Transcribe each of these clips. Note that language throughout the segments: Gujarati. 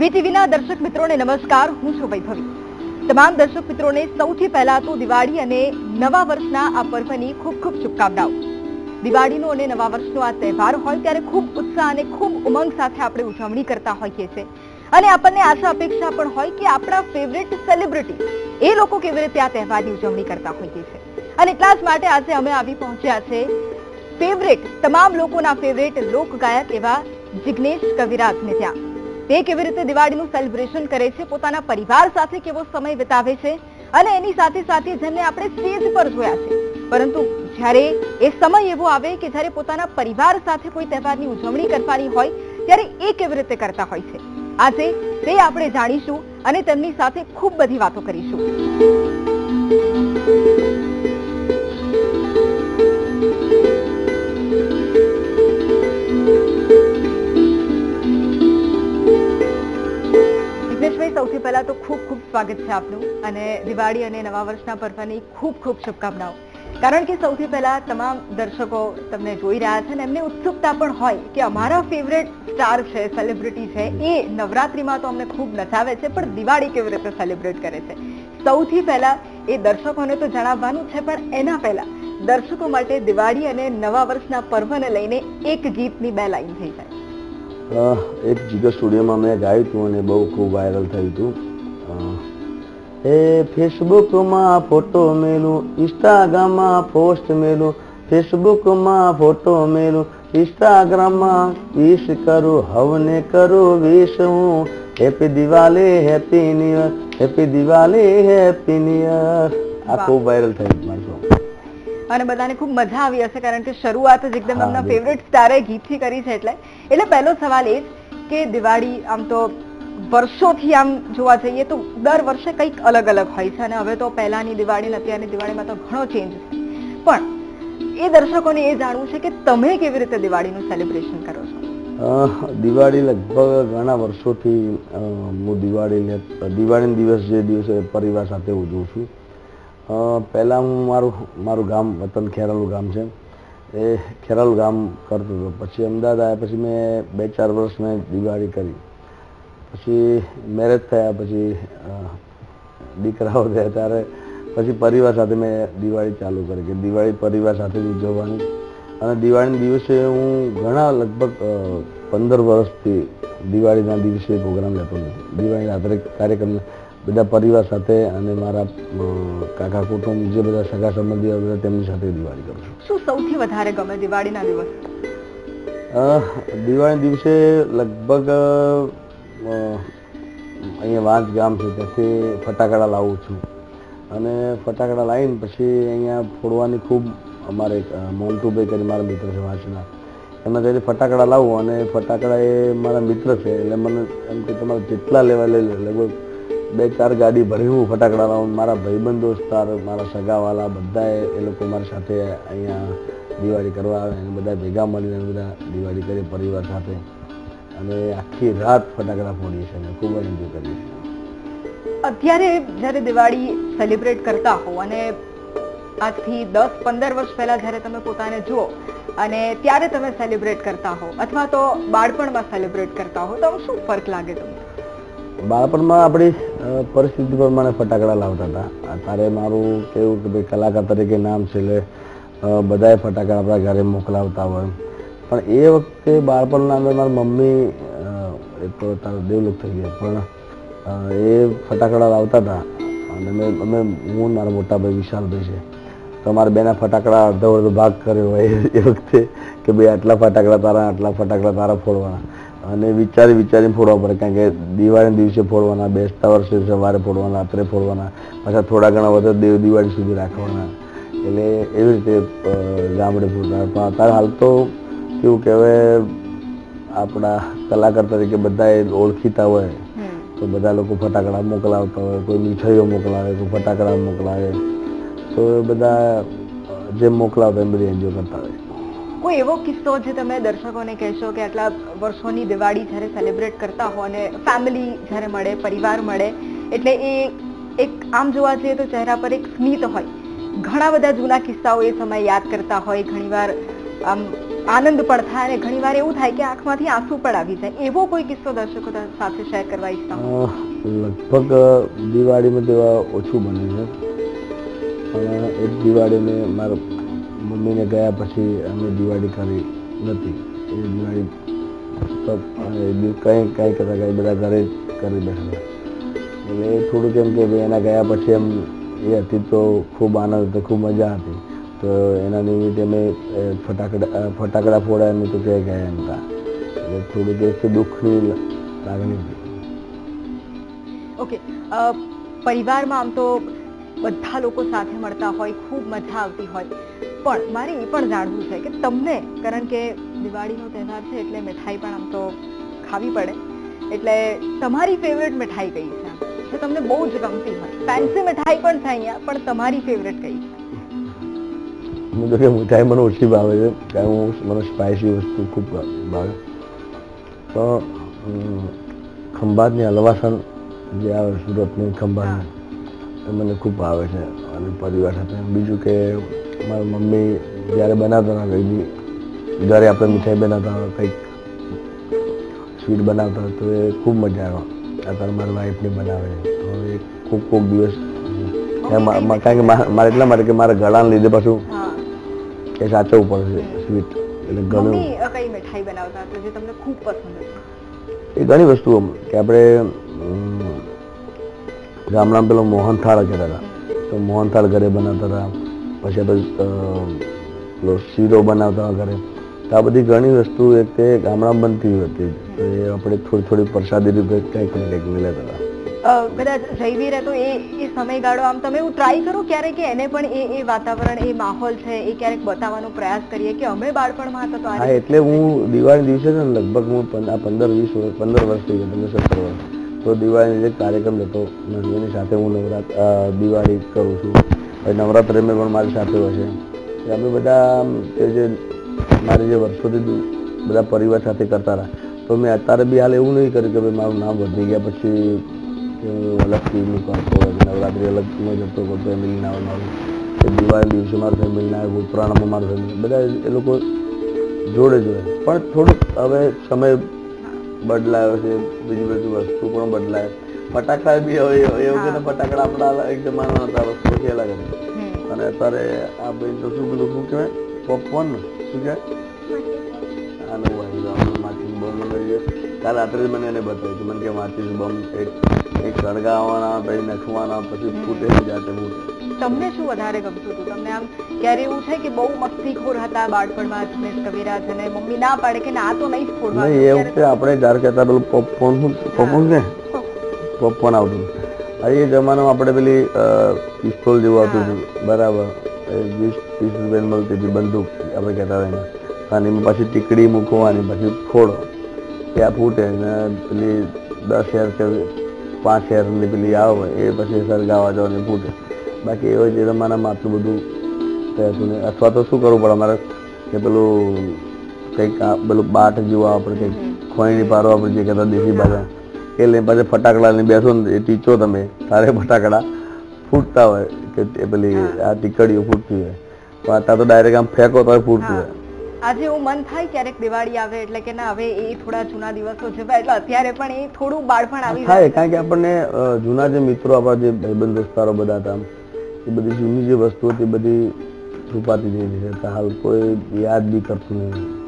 વીટીવીના દર્શક મિત્રોને નમસ્કાર, હું છું વૈભવી. તમામ દર્શક મિત્રોને સૌથી પહેલા તો દિવાળી અને નવા વર્ષના આ પર્વની ખૂબ ખૂબ શુભકામનાઓ. દિવાળીનો અને નવા વર્ષનો આ તહેવાર હોય ત્યારે ખૂબ ઉત્સાહ અને ખૂબ ઉમંગ સાથે આપણે ઉજવણી કરતા હોઈએ છીએ. અને આપણને આશા અપેક્ષા પણ હોય કે આપણા ફેવરેટ સેલિબ્રિટી એ લોકો કેવી રીતે આ તહેવારની ઉજવણી કરતા હોઈએ છીએ. અને એટલા જ માટે આજે અમે આવી પહોંચ્યા છે ફેવરેટ તમામ લોકોના ફેવરેટ લોકગાયક એવા જિગ્નેશ કવિરાજને ત્યાં. તે કેવી રીતે દિવાળીનું સેલિબ્રેશન કરે છે, પોતાના પરિવાર સાથે કેવો સમય વિતાવે છે અને એની સાથે સાથે જેમને આપણે સ્ટેજ પર જોયા છે. પરંતુ જ્યારે એ સમય એવો આવે કે જ્યારે પોતાના પરિવાર સાથે કોઈ તહેવારની ઉજવણી કરવાની હોય, ત્યારે એ કેવી રીતે કરતા હોય છે? આજે તે આપણે જાણીશું અને તેમની સાથે ખૂબ બધી વાતો કરીશું. સૌથી પહેલા તો ખૂબ ખૂબ સ્વાગત છે આપનું અને દિવાળી અને નવા વર્ષના પર્વની ખૂબ ખૂબ શુભકામનાઓ. કારણ કે સૌથી પહેલા તમામ દર્શકો તમને જોઈ રહ્યા છે અને એમને ઉત્સુકતા પણ હોય કે અમારા ફેવરેટ સ્ટાર છે સેલિબ્રિટી છે, એ નવરાત્રીમાં તો અમને ખૂબ નચાવે છે, પણ દિવાળી કેવી રીતે સેલિબ્રેટ કરે છે? સૌથી પહેલા એ દર્શકોને તો જણાવવાનું છે, પણ એના પહેલા દર્શકો માટે દિવાળી અને નવા વર્ષના પર્વને લઈને એક ગીતની બે લાઈન થઈ જાય. એક જીગર સ્ટુડિયોમાં મેં ગાયું હતું અને બહુ ખૂબ વાયરલ થયું હતું. એ ફેસબુકમાં ફોટો મેલું ઇન્સ્ટાગ્રામમાં પોસ્ટ મેલું ફેસબુકમાં ફોટો મેલું ઇન્સ્ટાગ્રામમાં વિશ કરું હવને કરું વિશ હું. Happy Diwali happy new happy Diwali happy new આ ખૂબ વાયરલ થયું મારું. અને બધાને ખૂબ મજા આવી હશે કારણ કે શરૂઆત જ એકદમ એમના ફેવરેટ સ્ટારે ગીતથી કરી છે એટલે. એટલે પહેલો સવાલ એ જ કે દિવાળી આમ તો વર્ષોથી આમ જોવા જઈએ તો દર વર્ષે કંઈક અલગ અલગ હોય છે અને હવે તો પહેલાની દિવાળી અત્યારની દિવાળીમાં તો ઘણો ચેન્જ છે. પણ એ દર્શકોને એ જાણવું છે કે તમે કેવી રીતે દિવાળીનું સેલિબ્રેશન કરો છો? દિવાળી લગભગ ઘણા વર્ષોથી હું દિવાળીને દિવાળીના દિવસ જે દિવસે પરિવાર સાથે ઉજવું છું પહેલાં હું મારું મારું ગામ વતન ખેરાલુ ગામ છે. એ ખેરાલુ ગામ કરતો હતો. પછી અમદાવાદ આવ્યા પછી મેં બે ચાર વર્ષ મેં દિવાળી કરી. પછી મેરેજ થયા પછી દીકરાઓ થયા ત્યારે પછી પરિવાર સાથે મેં દિવાળી ચાલુ કરી કે દિવાળી પરિવાર સાથે જ ઉજવવાની. અને દિવાળીના દિવસે હું ઘણા લગભગ પંદર વર્ષથી દિવાળીના દિવસે પ્રોગ્રામ લેતો નથી દિવાળીના રાત્રે કાર્યક્રમ બધા પરિવાર સાથે અને મારા કાકા કુટુંબ જે બધા સગા સંબંધીઓ બધા તેમની સાથે દિવાળી કરું છું. શું સૌથી વધારે ગમે દિવાળીના દિવસ? દિવાળી દિવસે લગભગ અહીંયા વાંચ ગામ છે ત્યાંથી ફટાકડા લાવું છું. અને ફટાકડા લાવીને પછી અહીંયા ફોડવાની ખૂબ અમારે મોન્ટુભાઈ કરી મારા મિત્ર છે વાંચના એમાં ત્યાંથી ફટાકડા લાવું અને ફટાકડા એ મારા મિત્ર છે એટલે મને એમ કે તમારે જેટલા લેવા લઈ લે લગભગ બે ચાર ગાડી ભરી હું ફટાકડા લાવું મારા ભાઈબંધ દોસ્તાર મારા સગાવાલા બધાએ એ લોકો મારી સાથે અહીંયા દિવાળી કરવા આવે અને બધા ભેગા મળીને બધા દિવાળી કરીએ પરિવાર સાથે. અને આખી રાત ફટાકડા ફોડીએ છીએ અને ખૂબ જ એન્જોય કરીએ છીએ. અત્યારે જ્યારે દિવાળી સેલિબ્રેટ કરતા હો અને આજથી દસ, પંદર વર્ષ પહેલા જ્યારે તમે પોતાને જુઓ અને ત્યારે તમે સેલિબ્રેટ કરતા હો અથવા તો બાળપણમાં સેલિબ્રેટ કરતા હો, તો શું ફરક લાગે તમને? બાળપણમાં આપણી પરિસ્થિતિ પ્રમાણે ફટાકડા લાવતા હતા. અત્યારે મારું કેવું કે ભાઈ કલાકાર તરીકે નામ છે એટલે બધાએ ફટાકડા આપણા ઘરે મોકલાવતા હોય. પણ એ વખતે બાળપણના અંદર મારી મમ્મી એ તો તારો ડેવલપ થઈ ગયા. પણ એ ફટાકડા લાવતા હતા. અને મેં, અમે, હું મારા મોટા ભાઈ વિશાલભાઈ છે. તો અમારા બેના ફટાકડા અડધો અડધો ભાગ કર્યો હોય એ વખતે કે ભાઈ આટલા ફટાકડા તારા, આટલા ફટાકડા તારા ફોડવાના. અને વિચારી વિચારીને ફોડવા પડે. કારણ કે દિવાળીના દિવસે ફોડવાના બેસતા વર્ષે સવારે ફોડવાના રાત્રે ફોડવાના પાછા થોડા ઘણા વધારે દેવ દિવાળી સુધી રાખવાના. એટલે એવી રીતે ગામડે ફોડતા. પણ અત્યારે હાલ તો કેવું કે હવે આપણા કલાકાર તરીકે બધા ઓળખીતા હોય. તો બધા લોકો ફટાકડા મોકલાવતા હોય. કોઈ મીઠાઈઓ મોકલાવે કોઈ ફટાકડા મોકલાવે. તો એ બધા જે મોકલાવતા એમ બધી એન્જોય કરતા હોય. કોઈ એવો કિસ્સો જે તમે દર્શકોને કહેશો કે આટલા વર્ષોની દિવાળી જ્યારે સેલિબ્રેટ કરતા હો અને ફેમિલી જ્યારે મળે, પરિવાર મળે, એટલે એ એક આમ જોવા જઈએ તો ચહેરા પર એક સ્મિત હોય. ઘણા બધા જૂના કિસ્સાઓ એ સમય યાદ કરતા હોય, ઘણીવાર આમ આનંદ પણ થાય અને ઘણીવાર એવું થાય કે આંખમાંથી આંસુ પણ આવી જાય. એવો કોઈ કિસ્સો દર્શકો સાથે શેર કરવા ઈચ્છતા? લગભગ દિવાળીમાં તેવા ઓછું બન્યું છે. પણ એક દિવાળી મેં મારા મમ્મીને ગયા પછી અમે દિવાળી કરી નથી. એ દિવાળી કંઈ કંઈ કરતા કંઈ બધા ઘરે કરી બેઠેલા એટલે એ થોડુંક એમ કે ભાઈ એના ગયા પછી એમ એ હતી તો ખૂબ આનંદ હતો, ખૂબ મજા હતી. તો એના નિમિત્તે અમે ફટાકડા ફટાકડા ફોડ્યા નહીં તો ક્યાંય ગયા એમ હતા એટલે થોડુંક એક દુઃખની લાગણી હતી. ઓકે પરિવારમાં આમ તો બધા લોકો સાથે મળતા હોય, ખૂબ મજા આવતી હોય. પણ મારે એ પણ જાણવું છે કે તમને કારણ કે દિવાળીનો તહેવાર છે એટલે મીઠાઈ પણ આમ તો ખાવી પડે. એટલે તમારી ફેવરેટ મીઠાઈ કઈ છે? જે તમને બહુ જ ગમતી હોય. ફેન્સી મીઠાઈ પણ છે અહીંયા પણ તમારી ફેવરેટ કઈ છે? હું તો કે મીઠાઈ મને ઓછી ભાવે છે કારણ હું મને સ્પાઇસી વસ્તુ ખૂબ ભાવે. તો અમ, ખંભાતની હલવાસન જે આવે સુરતની ખંભાત એ મને ખૂબ ભાવે છે અને પરિવાર સાથે. બીજું કે મારી મમ્મી જ્યારે બનાવતા હતા કંઈ બી ઘરે આપણે મીઠાઈ બનાવતા હતા કંઈક સ્વીટ બનાવતા તો એ ખૂબ મજા આવે. અત્યારે મારી વાઈફને બનાવે તો એ ખૂબ ખૂબ દિવસ કારણ કે મારે એટલા માટે કે મારા ગળાને લીધે પાછું એ સાચવવું પડશે સ્વીટ એટલે ગમે કઈ મીઠાઈ બનાવતા હતા જે તમને ખૂબ પસંદ હતી? એ ઘણી વસ્તુઓ કે આપણે ગામડામાં પેલો મોહનથાળ કહેતા હતા. તો મોહનથાળ ઘરે બનાવતા હતા. પછી પેલો શીરો બનાવતા ઘરે તો આ બધી ઘણી વસ્તુ એક તે ગામડામાં બનતી હતી. તો એ આપણે થોડી થોડી પ્રસાદી રૂપે કંઈક ને કંઈક લેતા હતા. કદાચ રવિવીર તો એ એ સમયગાળો આમ તમે એવું ટ્રાય કરો ક્યારેક કે એને પણ એ એ વાતાવરણ એ માહોલ છે એ ક્યારેક બતાવવાનો પ્રયાસ કરીએ કે અમે બાળપણમાં હતા તો હા એટલે હું દિવાળી દિવસે છે ને લગભગ હું પંદર વીસ વર્ષ પંદર વર્ષ થઈ ગયા પંદર સત્તર વર્ષ. તો દિવાળીનો જે કાર્યક્રમ હતો એની સાથે હું નવરાત દિવાળી કરું છું. નવરાત્રિમાં પણ મારી સાથે હોય છે. અમે બધા તે જે મારી જે વર્ષોથી બધા પરિવાર સાથે કરતા હતા તો મેં અત્યારે બી હાલ એવું નહીં કર્યું કે ભાઈ મારું નામ વધી ગયા પછી હું અલગથી એમનું કરતો હોય નવરાત્રિ અલગમાં જતો કરતો આવે મારું દિવાળી દિવસે મારું ફેમિલીને ઉત્તરાયણમાં મારું ફેમિલી બધા એ લોકો જોડે જોડે પણ થોડુંક હવે સમય બદલાયો છે, બીજી બધી વસ્તુ પણ બદલાય. ફટાકડા બી હવે એવું છે ફટાકડા આપણા એક જમાના હતા વસ્તુ છે. અલગ હતી અને અત્યારે આ બેન તો શું પેલું શું કહેવાય? પોપકોર્ન શું કહેવાય? આ નવું આપણે માચીસ બોમ્બ લઈએ. કાલ રાત્રે જ મને એને બતાવ્યું કે મને કે માચીસ બોમ્બ એક એક સળગાવવાના પછી નખવાના પછી ફૂટે જાતે ફૂટે તમને શું વધારે ગમતું હતું? તમને આમ ક્યારે એવું છે કે બહુ મસ્તીખોર હતા બાળપણમાં જુનેશ કવિરાજ અને મમ્મી ના પાડે કે ના તો નહીં એ વખતે આપણે જ્યારે કહેતા પેલું પોપકોર્ન પોપકોર્ન કે પોપકોર્ન આવતું. હવે એ જમાનામાં આપણે પેલી પિસ્તોલ જેવું આવતું હતું. બરાબર. એ વીસ ત્રીસ રૂપિયાની મળતી હતી બંદૂક આપણે કહેતા હોય એને અને એમાં પછી ટીકડી મૂકવાની પછી ફોડો. ત્યાં ફૂટે ને પેલી દસ હેર કે પાંચ હેરની પેલી આવે એ પછી સળગાવા જવાની ફૂટે. બાકી એવો જે જમાનામાં આટલું બધું કંઈ નહીં અથવા તો શું કરવું પડે? અમારે કે પેલું કંઈક પેલું બાટ જેવું આપણે કંઈક ખોઈણી પારો આપણે જે કહેતા દેશી ભાષા એ લઈને પાછા ફટાકડા લઈને બેસો ને એ ટીચો તમે તારે ફટાકડા ફૂટતા હોય કે પેલી આ ટીકડીઓ ફૂટતી હોય. પણ અત્યારે તો ડાયરેક્ટ આમ ફેંકો તો ફૂટતું હોય. આજે એવું મન થાય ક્યારેક દિવાળી આવે એટલે કે ના હવે એ થોડા જૂના દિવસો છે એટલે અત્યારે પણ એ થોડું બાળપણ આવી થાય કારણ કે આપણને જૂના જે મિત્રો આપણા જે ભાઈબંધ દોસ્તારો બધા હતા એ બધી જૂની જે વસ્તુઓ હતી બધી છુપાતી જઈ રહી છે. હાલ કોઈ યાદ બી કરતું નહીં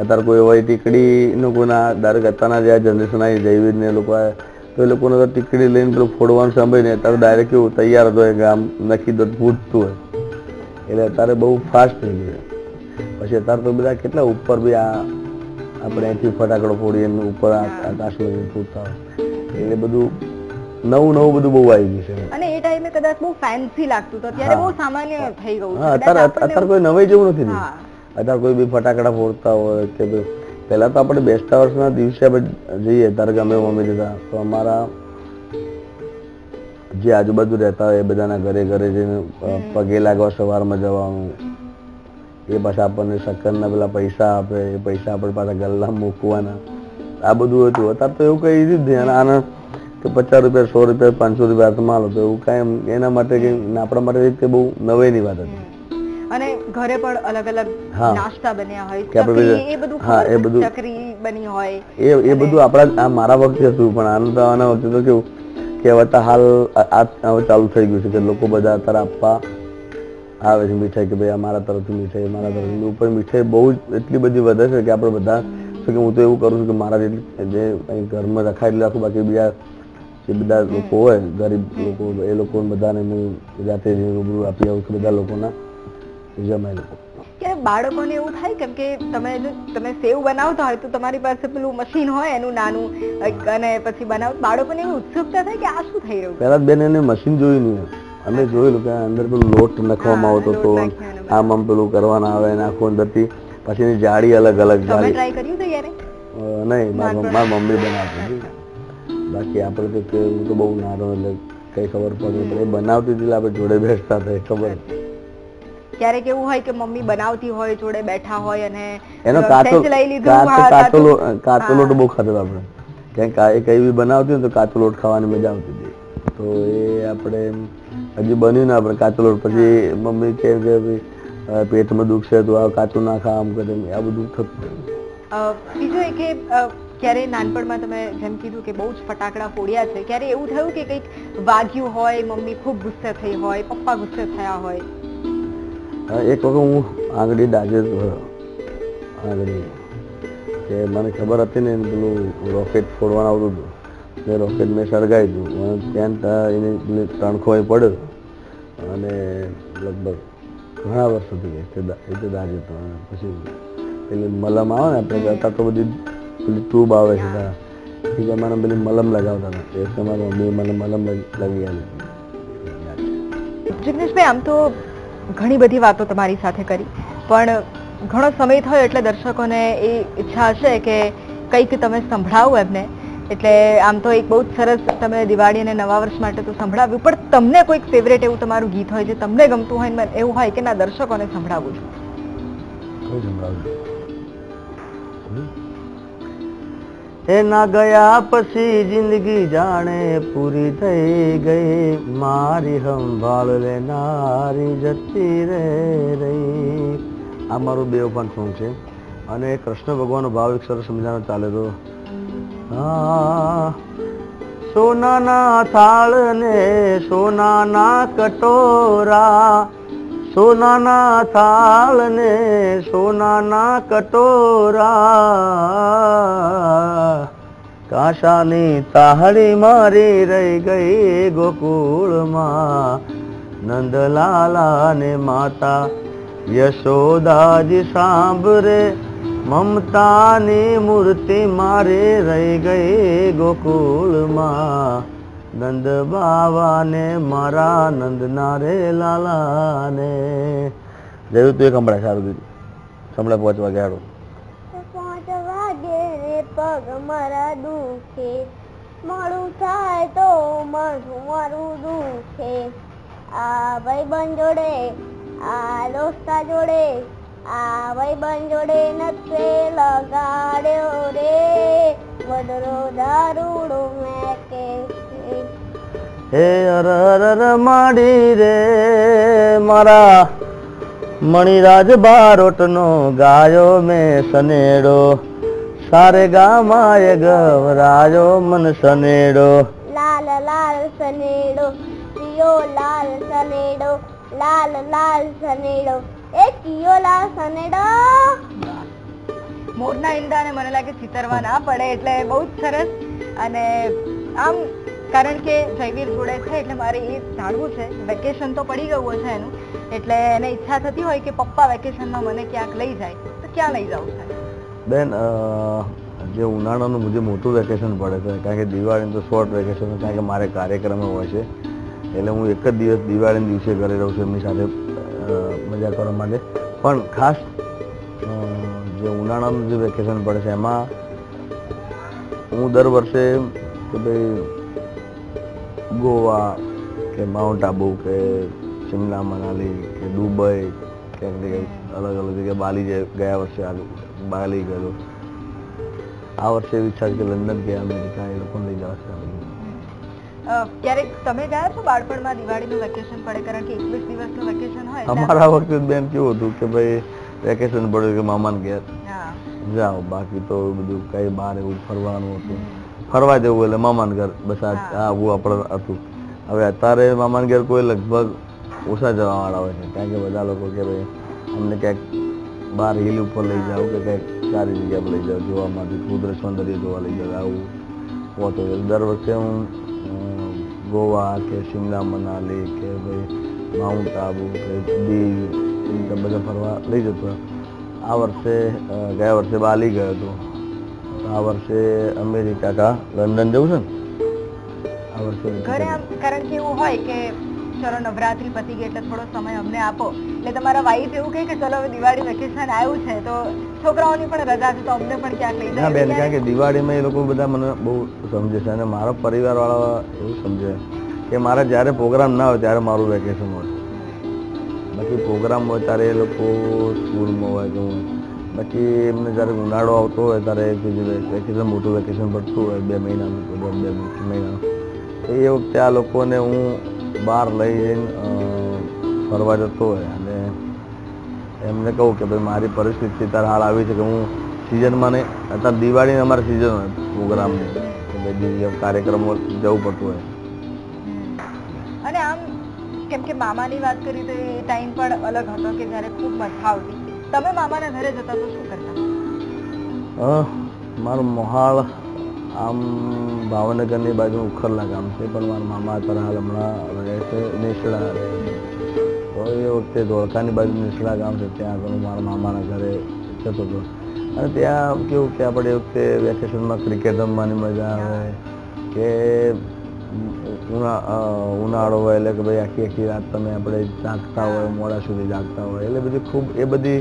અત્યારે કોઈ હોય ટીકડીનું કોઈના ધારો અત્યારના જે જનરેશન આવી જૈવિક ને એ લોકો તો એ લોકોને તો ટીકડી લઈને પેલું ફોડવાનું સાંભળીને અત્યારે ડાયરેક્ટ કેવું તૈયાર હતો એ ગામ નક્કી દો ફૂટતું હોય. એટલે અત્યારે બહુ ફાસ્ટ થઈ ગયું પછી અત્યારે તો બધા કેટલા ઉપર બી આ આપણે અહીંથી ફટાકડો ફોડીએ ઉપર આકાશ આકાશમાં ફૂટતા હોય. એટલે બધું નવું નવું બધું બહુ આવી ગયું છે. અને એ ટાઈમે કદાચ બહુ ફેન્સી લાગતું હતું અત્યારે બહુ સામાન્ય થઈ ગયું હા અત્યારે અત્યારે કોઈ નવાઈ જેવું નથી અત્યારે કોઈ બી ફટાકડા ફોડતા હોય કે ભાઈ પહેલા તો આપણે બેસતા વર્ષના દિવસે આપણે જઈએ ત્યારે ગમે મમ્મી જતા તો અમારા જે આજુબાજુ રહેતા હોય એ બધાના ઘરે ઘરે જઈને પગે લાગવા સવારમાં જવાનું. એ પાછા આપણને શક્કરના પેલા પૈસા આપે એ પૈસા આપણે પાછા ગલ્લા મૂકવાના. આ બધું હતું અત્યારે તો એવું કઈ રીતે નહીં આના કે પચાસ રૂપિયા સો રૂપિયા પાંચસો રૂપિયા હાથમાં આલો તો એવું કાંઈ એના માટે કંઈ આપણા માટે રીતે બહુ નવાઈની વાત હતી. અને ઘરે પણ અલગ અલગ નાસ્તા બન્યા હોય. એ બધું હા, એ બધું- ચકરી બની હોય. એ એ બધું આપણા આ મારા વખતે હતું પણ આનું તો આના વખતે તો કેવું કે હવે તો હાલ આ ચાલુ થઈ ગયું છે કે લોકો બધા અત્યારે આપવા આવે છે મીઠાઈ કે ભાઈ અમારા તરફથી મીઠાઈ મારા તરફથી. ઉપર મીઠાઈ બહુ જ એટલી બધી વધે છે કે આપણે બધા કે હું તો એવું કરું છું કે મારા જેટલી જે ઘરમાં એટલે રાખું બાકી બીજા જે બધા લોકો હોય ગરીબ લોકો એ લોકો બધાને હું જાતે રૂબરૂ આપી આવું છું બધા લોકોના. જમાય લોકો કે બાળકોને એવું થાય કેમ કે તમે તમે સેવ બનાવતા હોય તો તમારી પાસે પેલું મશીન હોય એનું નાનું અને પછી બનાવ બાળકોને એવી ઉત્સુકતા થાય કે આ શું થઈ રહ્યું? પહેલા બેન એને મશીન જોયું નહીં અમે જોયેલું કે અંદર પેલું લોટ નાખવામાં આવતો હતો. આમ આમ પેલું કરવાના આવે ને આખું અંદરથી પછી એની જાળી અલગ અલગ જાળી. ટ્રાય કર્યું છે ક્યારે નહીં મારા મમ્મી બનાવતી હતી. બાકી આપણે તો કે હું તો બહુ નાનો એટલે કઈ ખબર પડે એ બનાવતી હતી આપણે જોડે બેસતા હતા ખબર. ક્યારેક એવું હોય કે મમ્મી બનાવતી હોય જોડે બેઠા હોય અને એનો કાચો લોટ બહુ ખાતો આપણે. કારણ કે એ કઈ બી બનાવતી તો કાચો લોટ ખાવાની મજા આવતી હતી. તો એ આપણે હજી બન્યું ને આપણે કાચો લોટ. પછી મમ્મી કે પેટમાં દુખશે તો આ કાચું ના ખા આમ કરે આ બધું થતું બીજું એ કે ક્યારે નાનપણમાં તમે જેમ કીધું કે બહુ જ ફટાકડા ફોડ્યા છે ક્યારે એવું થયું કે કંઈક વાગ્યું હોય મમ્મી ખૂબ ગુસ્સે થઈ હોય પપ્પા ગુસ્સે થયા હોય? એક વખત હું આંગળી દાજે આંગળી. કે મને ખબર હતી ને પેલું રોકેટ ફોડવાનું આવતું હતું. તે રોકેટ મેં સળગાવી દીધું. ત્યાં ત્યાં એને તણખો એ પડ્યો અને લગભગ ઘણા વર્ષ સુધી એ તો દાજે તો પછી પેલી મલમ આવે ને, આપણે અત્યારે તો બધી પેલી ટ્યુબ આવે છે એ જમાનામાં પેલી મલમ લગાવતા હતા. એ સમયમાં મમ્મી મને મલમ લગ- લગી આલી જિગ્નેશભાઈ આમ તો ઘણી બધી વાતો તમારી સાથે કરી. પણ ઘણો સમય થયો એટલે દર્શકોને એ ઈચ્છા હશે કે કંઈક તમે સંભળાવો એમને. એટલે આમ તો એક બહુ જ સરસ તમે દિવાળી અને નવા વર્ષ માટે તો સંભળાવ્યું. પણ તમને કોઈક ફેવરેટ એવું તમારું ગીત હોય જે તમને ગમતું હોય એવું હોય કે ના, દર્શકોને સંભળાવવું છે એના ગયા પછી જિંદગી જાણે પૂરી થઈ ગઈ. મારી સંભાળ લેનારી જતી રે રહી. આ મારું બેવફાન સોંગ છે. અને કૃષ્ણ ભગવાનનો ભાવ એક સરસ સમજાનો ચાલે તો. સોનાના થાળ ને સોનાના કટોરા સોનાના થાળ ને સોનાના કટોરા. કાશાની તાહડી મારી રહી ગઈ ગોકુળમાં. નંદલાલા ને માતા યશોદાજી સાંભરે મમતાની મૂર્તિ મારે રહી ગઈ ગોકુળમાં. નંદ બાવાને, મારા નંદના રે લાલાને. જયું તું એક સંભળાય સારું કીધું સંભળા પાંચ વાગે હાડું પાંચ પગ મારા દુખે. મારું થાય તો માથું મારું દુખે. આ ભાઈબંધ જોડે, આ દોસ્તા જોડે, આ ભાઈબંધ જોડે નથે લગાડ્યો રે. વડરો દારૂડો મેં હે અર અર અર માડી રે મારા મણિરાજ બારોટનો ગાયો મેં સનેડો સારે ગામાએ ગવરાયો મન સનેડો. લાલ લાલ સનેડો કિયો લાલ સનેડો લાલ લાલ સનેડો એ કિયો લાલ સનેડો. મોરના ઈંડાને મને લાગે ચિતરવા ના પડે એટલે બહુ જ સરસ. અને આમ કારણ કે જયવીર જોડે છે, એટલે મારે એ જાણવું છે. વેકેશન તો પડી ગયું છે એનું, એટલે એને ઈચ્છા થતી હોય કે પપ્પા વેકેશનમાં મને ક્યાંક લઈ જાય, તો ક્યાં લઈ જવું છે બેન જે ઉનાળાનું જે મોટું વેકેશન પડે છે, કારણ કે દિવાળીનું તો શોર્ટ વેકેશન કારણ કે મારે કાર્યક્રમ હોય છે. એટલે હું એક જ દિવસ દિવાળીના દિવસે ઘરે રહું છું, એમની સાથે મજા કરવા માટે. પણ ખાસ જે ઉનાળાનું જે વેકેશન પડે છે, એમાં હું દર વર્ષે કે ભાઈ ગોવા કે માઉન્ટ આબુ કે શિમલા મનાલી કે દુબઈ કે અલગ અલગ જગ્યાએ બાલી ગયા વર્ષે બાલી ગયો. આ વર્ષે વિચાર કે લંડન ગયા અમેરિકા એ લોકો લઈ જવા છે આ બધું. ક્યારેક તમે ગયા છો બાળપણમાં દિવાળીનું વેકેશન પડે કારણ કે એકવીસ દિવસનું વેકેશન હોય અમારા વખતે બેન કેવું હતું કે ભાઈ વેકેશન પડ્યું કે મામાને ઘેર જાઓ બાકી તો બધું કઈ બહાર એવું ફરવાનું હતું. ફરવા જવું એટલે મામાન ઘર બસ આ આવું આપણે હતું. હવે અત્યારે મામાન ઘર કોઈ લગભગ ઓછા જવા વાળા હોય છે. કારણ કે બધા લોકો કે ભાઈ અમને ક્યાંક બહાર હિલ ઉપર લઈ જાઓ કે કંઈક સારી જગ્યા પર લઈ જાઓ જોવા માટે કુદરત સૌંદર્ય જોવા લઈ જાઓ આવું હોતું હોય. દર વખતે હું ગોવા કે શિમલા મનાલી કે ભાઈ માઉન્ટ આબુ કે દીવ બધા ફરવા લઈ જતો આ વર્ષે ગયા વર્ષે બાલી ગયો હતો. આ વર્ષે અમેરિકા કા લંડન જવું છે ને? આ વર્ષે ઘરે આમ કારણ કે એવું હોય કે ચલો નવરાત્રી પતી ગઈ એટલે થોડો સમય અમને આપો. એટલે તમારા વાઈફ એવું કહે કે ચલો હવે દિવાળી વેકેશન આવ્યું છે તો છોકરાઓની પણ રજા છે તો અમને પણ ક્યાંક લઈ ના બેન કારણ કે દિવાળીમાં એ લોકો બધા મને બહુ સમજે છે અને મારા પરિવારવાળા એવું સમજે કે મારે જ્યારે પ્રોગ્રામ ના હોય ત્યારે મારું વેકેશન હોય. બાકી પ્રોગ્રામ હોય ત્યારે એ લોકો સ્કૂલમાં હોય તો બાકી એમને જ્યારે ઉનાળો આવતો હોય ત્યારે કે જે વેકેશન મોટું વેકેશન પડતું હોય, બે મહિનાનું દોઢ બે મહિનાનું તો એ વખતે આ લોકોને હું બહાર લઈ જઈને ફરવા જતો હોય અને એમને કહું કે ભાઈ, મારી પરિસ્થિતિ ત્યારે હાલ આવી છે કે હું સિઝનમાં નહીં, અત્યારે દિવાળીને અમારે સિઝન હોય પ્રોગ્રામની બીજા કાર્યક્રમો જવું પડતું હોય. અને આમ, કેમ કે મામાની વાત કરી તો એ ટાઈમ પણ અલગ હતો કે જ્યારે ખૂબ મજા આવતી. તમે મામાના ઘરે જતા તો શું કરતા? મારું મોહાળ આમ ભાવનગરની બાજુ ઉખરલા ગામ છે, પણ મારા મામા અત્યારે હાલ હમણાં રહે છે નેસડા રહે છે તો એ વખતે ધોળકાની બાજુ નેસડા ગામ છે, ત્યાં આગળ મારા મામાના ઘરે જતો હતો. અને ત્યાં કેવું કે આપણે એ વખતે વેકેશનમાં ક્રિકેટ રમવાની મજા આવે, કે ઉનાળો હોય એટલે કે ભાઈ આખી આખી રાત તમે આપણે જાગતા હોય મોડા સુધી જાગતા હોય એટલે બધી ખૂબ એ બધી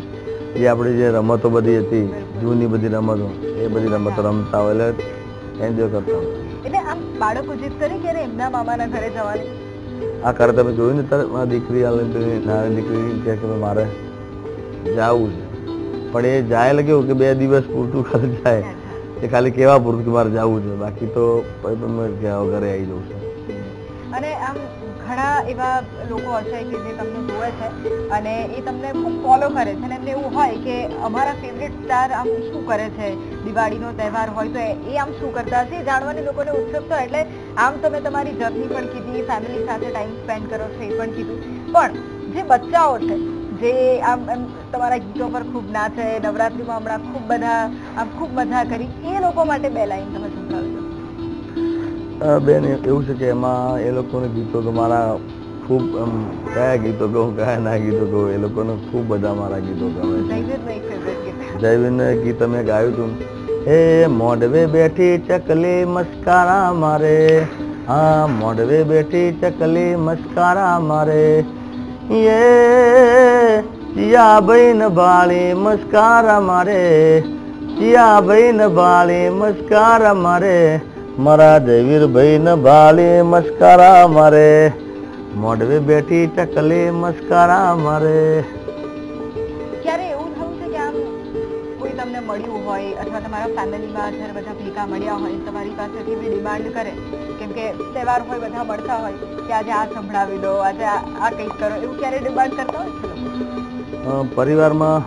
જે આપણી જે રમતો બધી હતી જૂની બધી રમતો એ બધી રમતો રમતા હોય એટલે એન્જોય કરતા હોય. એટલે આમ બાળકો જીદ કરે ક્યારે એમના મામાના ઘરે જવાની? આ કરે તમે જોયું ને ત્યારે મારી દીકરી નાની દીકરી કહે કે મારે જાવું છે. પણ એ જાય એટલે કેવું કે બે દિવસ પૂરતું ખાલી જાય. એ ખાલી કેવા પૂરતું મારે જવું છે? બાકી તો પછી પણ મેં કે હવે ઘરે આવી જવું છે. અને આમ ઘણા એવા લોકો હશે કે જે તમને જોવે છે અને એ તમને ખૂબ ફોલો કરે છે અને એમને એવું હોય કે અમારા ફેવરેટ સ્ટાર આમ શું કરે છે? દિવાળીનો તહેવાર હોય તો એ- આમ શું કરતા હશે? જાણવાની લોકોને ઉત્સુકતા. એટલે આમ તમે તમારી જર્ની પણ કીધી ફેમિલી સાથે ટાઈમ સ્પેન્ડ કરો છો એ પણ કીધું. પણ જે બચ્ચાઓ છે જે આમ એમ તમારા ગીતો પર ખૂબ નાચે નવરાત્રીમાં હમણાં ખૂબ બધા આમ ખૂબ મજા કરી એ લોકો માટે બે લાઈન તમે સંભળાવજો. બેન એવું છે કે એમાં એ લોકોને ગીતો તો મારા ખૂબ આમ કયા ગીતો કહું કયા ના ગીતો કહું એ લોકોને ખૂબ બધા મારા ગીતો ગમે છે. જયવીરનું એક ગીત. જયવીરનું મેં ગાયું હતું હે મોડવે બેઠી ચકલી મસ્કારા મારે. હા મોડવે બેઠી ચકલી મસ્કારા મારે. યે ચિયા બહેન બાળી મસ્કારા મારે ચિયા બહેન બાળી મસ્કારા મારે, મારા જયવીર બહેન બાળી મસ્કારા મારે મોડવે બેઠી ટકલે મસ્કારા મારે. મળ્યું હોય અથવા તમારા ફેમિલીમાં જ્યારે બધા ભેગા મળ્યા હોય, તમારી પાસેથી એવી ડિમાન્ડ કરે, કેમ કે તહેવાર હોય, બધા મળતા હોય, કે આજે આ સંભળાવી દો, આજે આ કંઈક કરો, એવું ક્યારે ડિમાન્ડ કરતા હોય છે પરિવારમાં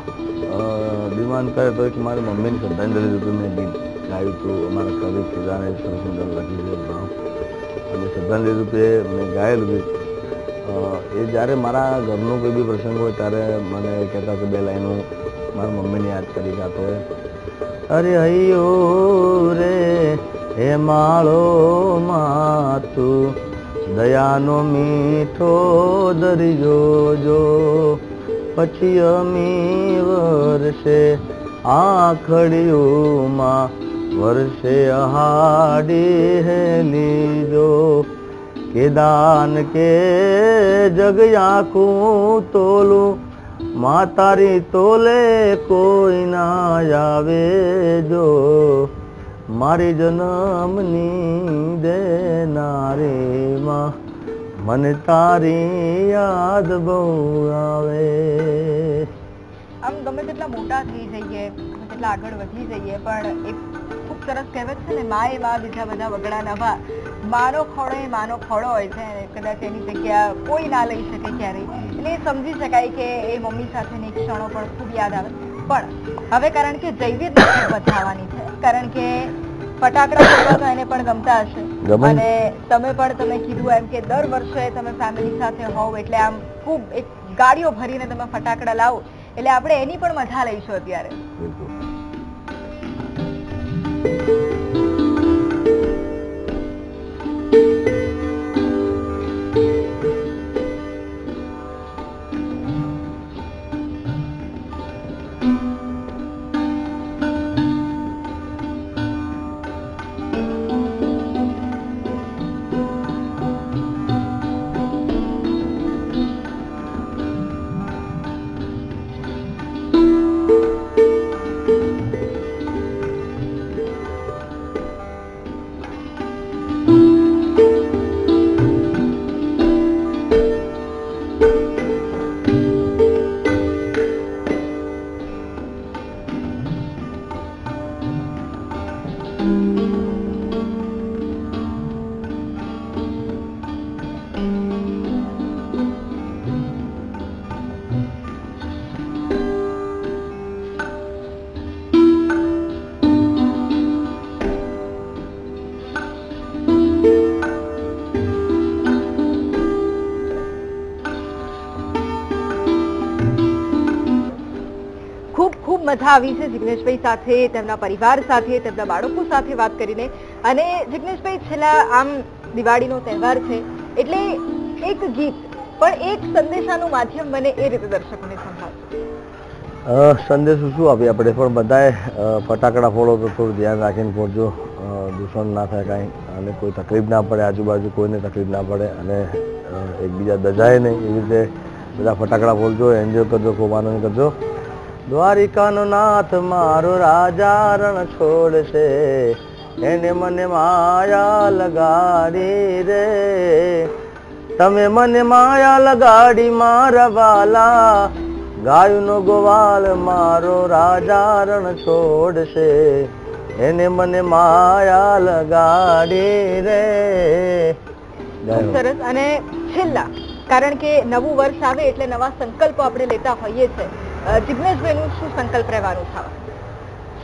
ડિમાન્ડ કરે તો એક મારી મમ્મીને શ્રદ્ધાંજલિ રૂપે મેં ગીત ગાયું હતું અમારા કવિ ખિજાને સરસુંદર લખી ભાવ અને શ્રદ્ધાંજલિ રૂપે મેં ગાયેલું ગીત એ જ્યારે મારા ઘરનો કોઈ બી પ્રસંગ હોય, ત્યારે મને કહેતા કે બે લાઈનો મારા મમ્મીને યાદ કરી ગાતો અરે હૈયો રે, હે માળો માતું દયાનો મીઠો દરિયો જો પછી અમી વરસે આખડીઓમાં વર્ષે હાડી હે જો કે દાન કે જગ આખું તોલું માં તારી તોલે કોઈ ના આવે જો. મારી જન્મની દેનારી માં મને તારી યાદ બહુ આવે. આમ ગમે તેટલા મોટા થઈ જઈએ તેટલા આગળ વધી જઈએ, પણ એક સરસ કહેવત છે ને માએ મા બીજા બધા વગડા ભા માનો ખોળો એ માનો ખોળો હોય છે કદાચ એની જગ્યા કોઈ ના લઈ શકે ક્યારેય. એટલે સમજી શકાય કે એ મમ્મી સાથેની ક્ષણો પણ ખૂબ યાદ આવે. પણ હવે કારણ કે જૈવિક બતાવવાની છે કારણ કે ફટાકડા ફોડવા તો એને પણ ગમતા હશે. અને તમે પણ તમે કીધું એમ કે દર વર્ષે તમે ફેમિલી સાથે હોવ એટલે આમ ખૂબ એક ગાડીઓ ભરીને તમે ફટાકડા લાવો એટલે આપણે એની પણ મજા લઈશું અત્યારે. બિલકુલ ખૂબ મજા આવી છે. જિગ્નેશભાઈ સાથે, તેમના પરિવાર સાથે, તેમના બાળકો સાથે વાત કરીને. અને જિગ્નેશભાઈ, છેલ્લા આમ દિવાળીનો તહેવાર છે એટલે એક ગીત, પણ એક સંદેશાનું માધ્યમ બને એ રીતે દર્શકોને સંભાળશે સંદેશો શું આપીએ આપણે? પણ બધાએ ફટાકડા ફોડો તો થોડું ધ્યાન રાખીને ફોડજો. દૂષણ ના થાય કાંઈ, અને કોઈ તકલીફ ના પડે, આજુબાજુ કોઈને તકલીફ ના પડે, અને એકબીજા દજાય નહીં. એવી રીતે બધા ફટાકડા ફોડજો, એન્જોય કરજો, ખૂબ આનંદ કરજો. દ્વારિકાનો નાથ મારો રાજા રણ છોડશે. એને મને માયા લગાડી રે. તમે મને માયા લગાડી મારા વાલા. ગાયનો ગોવાલ મારો રાજા રણ છોડશે. એને મને માયા લગાડી રે. સરસ. અને છેલ્લા, કારણ કે નવું વર્ષ આવે એટલે નવા સંકલ્પો આપણે લેતા હોઈએ છીએ. શું સંકલ્પ રહેવાનું થવા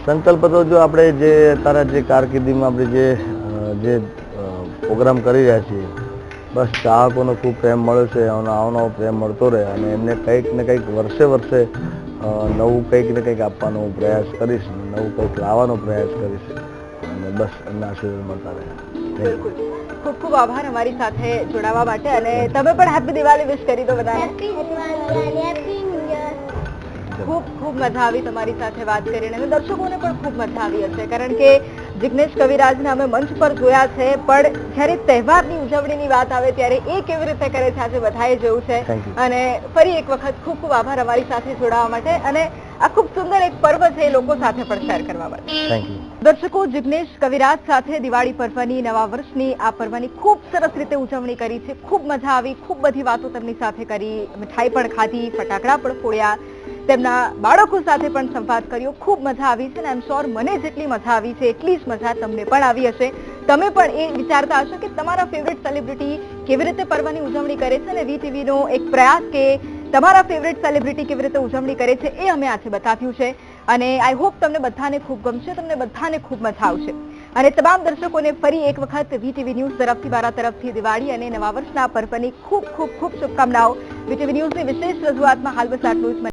સંકલ્પ તો જો આપણે જે અત્યારે જે કારકિર્દીમાં આપણે જે જે પ્રોગ્રામ કરી રહ્યા છીએ બસ ચાહકોનો ખૂબ પ્રેમ મળશે છે અને આવનો પ્રેમ મળતો રહે અને એમને કંઈક ને કંઈક વર્ષે વર્ષે નવું કંઈક ને કંઈક આપવાનો હું પ્રયાસ કરીશ નવું કંઈક લાવવાનો પ્રયાસ કરીશ અને બસ એમના આશીર્વાદ મળતા રહે. ખૂબ ખૂબ આભાર અમારી સાથે જોડાવા માટે અને તમે પણ હેપી દિવાળી વિશ કરી દો બધા happy Diwali happy new year ખૂબ ખૂબ મજા આવી તમારી સાથે વાત કરીને અને દર્શકોને પણ ખૂબ મજા આવી હશે. કારણ કે જિગ્નેશ કવિરાજને અમે મંચ પર જોયા છે પણ જ્યારે તહેવારની ઉજવણીની વાત આવે ત્યારે એ કેવી રીતે કરે છે? આજે બધાએ જોયું છે. અને ફરી એક વખત ખૂબ ખૂબ આભાર અમારી સાથે જોડાવા માટે અને આ ખૂબ સુંદર એક પર્વ છે એ લોકો સાથે પણ શેર કરવા માટે. દર્શકો જિગ્નેશ કવિરાજ સાથે દિવાળી પર્વની નવા વર્ષની આ પર્વની ખૂબ સરસ રીતે ઉજવણી કરી છે. ખૂબ મજા આવી ખૂબ બધી વાતો તેમની સાથે કરી. મીઠાઈ પણ ખાધી ફટાકડા પણ ફોડ્યા. તેમના બાળકો સાથે પણ સંવાદ કર્યો. ખૂબ મજા આવી છે અને આઈ શ્યોર મને જેટલી મજા આવી છે, એટલી જ મજા તમને પણ આવી હશે. તમે પણ એ વિચારતા હશો કે તમારા ફેવરેટ સેલિબ્રિટી કેવી રીતે પર્વની ઉજવણી કરે છે અને વીટીવીનો એક પ્રયાસ કે તમારા ફેવરેટ સેલિબ્રિટી કેવી રીતે ઉજવણી કરે છે એ અમે આજે બતાવ્યું છે. અને આઈ હોપ તમને બધાને ખૂબ ગમશે, તમને બધાને ખૂબ મજા આવશે. અને તમામ દર્શકોને ફરી એક વખત વીટીવી ન્યૂઝ તરફથી, મારા તરફથી દિવાળી અને નવા વર્ષના પર્વની ખૂબ ખૂબ ખૂબ શુભકામનાઓ. વીટીવી ન્યૂઝની વિશેષ રજૂઆતમાં હાલ બસ આટલું જ.